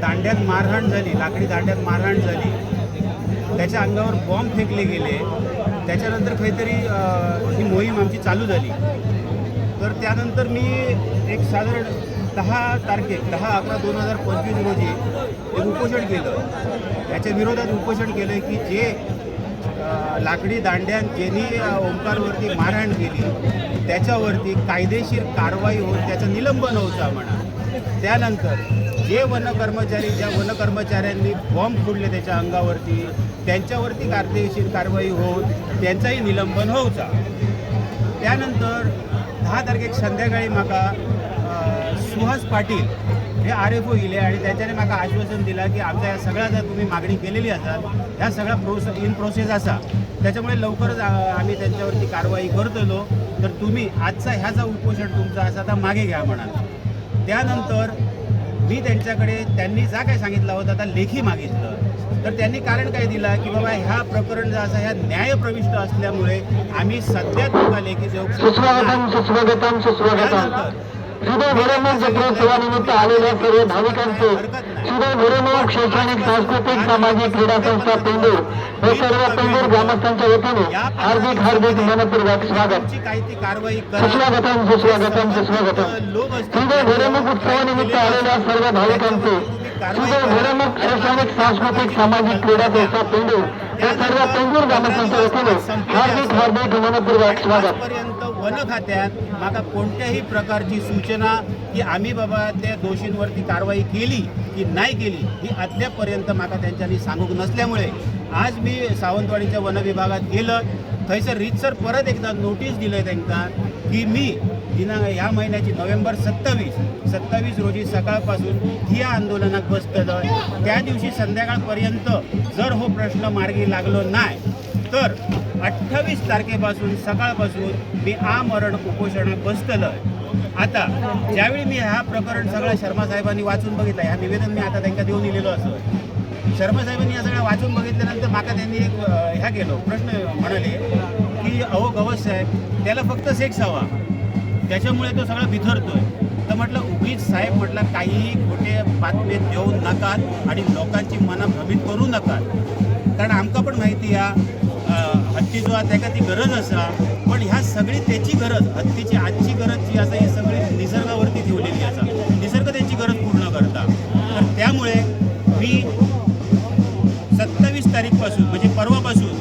दांड्यात मारहाण झाली लाकडी दांड्यात मारहाण झाली. त्याच्या अंगावर बॉम्ब फेकले गेले. त्याच्यानंतर काहीतरी ही मोहीम आमची चालू झाली. तर त्यानंतर मी एक साधारण दहा तारखे दहा अकरा दोन हजार पंचवीस रोजी एक उपोषण केलं. त्याच्या विरोधात उपोषण केलं की जे लाकडी दांड्यात ज्यांनी ओंकारवरती मारहाण केली त्याच्यावरती कायदेशीर कारवाई होऊन त्याचं निलंबन होतं म्हणा त्यानंतर जे वन कर्मचारी ज्या वन कर्मचाऱ्यांनी बॉम्ब फोडले त्याच्या अंगावरती त्यांच्यावरती कायदेशीर कारवाई होऊन त्यांचाही निलंबन होऊचा त्यानंतर दहा तारखेक संध्याकाळी म्हाका सुहास पाटील हे आर एफ ओ इले आणि त्याच्याने म्हाका आश्वासन दिला की आमच्या या सगळ्या जर तुम्ही मागणी केलेली आसात ह्या सगळ्या प्रोस इन प्रोसेस असा. त्याच्यामुळे लवकरच आम्ही त्यांच्यावरती कारवाई करतलो. तर तुम्ही आजचा ह्याचा उपोषण तुमचा असा आता मागे घ्या म्हणाल. त्यानंतर मी त्यांच्याकडे त्यांनी जा काय सांगितलं होतं आता लेखी मागितलं तर त्यांनी कारण काय दिलं की बाबा ह्या प्रकरण जे असं ह्या न्यायप्रविष्ट असल्यामुळे आम्ही सध्या तुमचा लेखी देऊ शकत सुस्वागतम नाही. सुस्वागतम सुस्वागतम त्यानंतर हृदय भरमोग जत्रोत्सवानिमित्त आलेल्या सर्व भाविकांचे हृदय भरमोग शैक्षणिक सांस्कृतिक सामाजिक क्रीडा संस्था पेंडूर हे सर्व पेंडूर ग्रामस्थांच्या वतीने हार्दिक हार्दिक मनपूर्वक स्वागत. सुस्वागतम सुस्वागतम सुस्वागतम. लोक हृदय भरमुख उत्सवानिमित्त आलेल्या सर्व भाविकांचे हृदय भरमुख शैक्षणिक सांस्कृतिक सामाजिक क्रीडा संस्था पेंडूर हे सर्व पेंडूर ग्रामस्थांच्या वतीने हार्दिक हार्दिक मनपूर्वक स्वागत. वन खात्यात माका कोणत्याही प्रकारची सूचना की आम्ही बाबा त्या दोषींवरती कारवाई केली की नाही केली ही अद्यापपर्यंत माका त्यांच्यानी सांगूक नसल्यामुळे आज मी सावंतवाडीच्या वन विभागात गेलं. थंयसर रीतसर परत एकदा नोटीस दिलंय त्यांना की मी दिनांक ह्या महिन्याची नोव्हेंबर सत्तावीस सत्तावीस रोजी सकाळपासून ठिया आंदोलनात बसतलं त्या दिवशी संध्याकाळपर्यंत जर हो प्रश्न मार्गी लागलो नाही तर अठ्ठावीस तारखेपासून सकाळपासून मी आमरण उपोषणात बसतलं आता ज्यावेळी मी हा प्रकरण सगळं शर्मा साहेबांनी वाचून बघितलं ह्या निवेदन मी आता त्यांना देऊन दिलेलो असं शर्मा साहेबांनी या सगळं वाचून बघितल्यानंतर माका त्यांनी एक ह्या केलो प्रश्न म्हणाले की अहो गवस साहेब त्याला फक्त सेक्स हवा. त्याच्यामुळे तो सगळा बिथरतोय. तर म्हटलं उगीच साहेब म्हटलं काही खोटे बातमे देऊ नकात आणि लोकांची मनं भ्रमित करू नकात. कारण आमका पण माहिती या हत्ती जो आहे ती गरज असा पण ह्या सगळी त्याची गरज हत्तीची आजची गरज जी असा ही सगळी निसर्गावरती ठेवलेली असा निसर्ग त्यांची गरज पूर्ण करता. तर त्यामुळे मी सत्तावीस तारीखपासून म्हणजे परवापासून